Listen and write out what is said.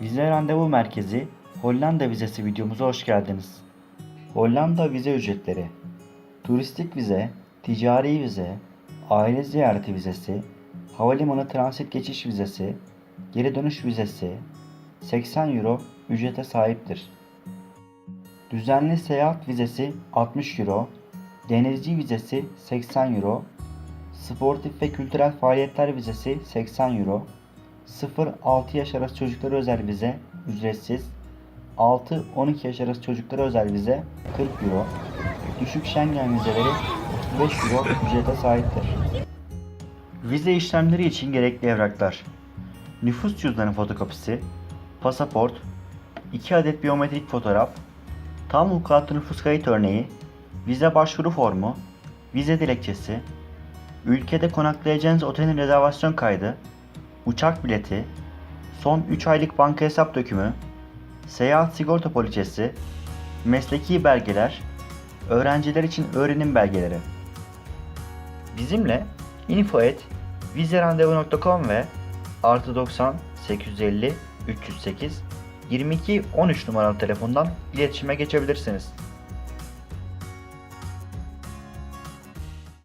Vize Randevu Merkezi Hollanda vizesi videomuza hoş geldiniz. Hollanda vize ücretleri Turistik vize, ticari vize, aile ziyareti vizesi, havalimanı transit geçiş vizesi, geri dönüş vizesi 80 euro ücrete sahiptir. Düzenli seyahat vizesi 60 euro, denizci vizesi 80 euro, sportif ve kültürel faaliyetler vizesi 80 euro, 0-6 yaş arası çocuklara özel vize ücretsiz, 6-12 yaş arası çocuklara özel vize 40 euro, düşük Schengen vizeleri 35 euro ücrete sahiptir. Vize işlemleri için gerekli evraklar. Nüfus cüzdanı fotokopisi, pasaport, 2 adet biyometrik fotoğraf, tam vukuatlı nüfus kayıt örneği, vize başvuru formu, vize dilekçesi, ülkede konaklayacağınız otelin rezervasyon kaydı, uçak bileti, son 3 aylık banka hesap dökümü, seyahat sigorta poliçesi, mesleki belgeler, öğrenciler için öğrenim belgeleri. Bizimle info et vizerandevu.com ve artı 90 850 308 22 13 numaralı telefondan iletişime geçebilirsiniz.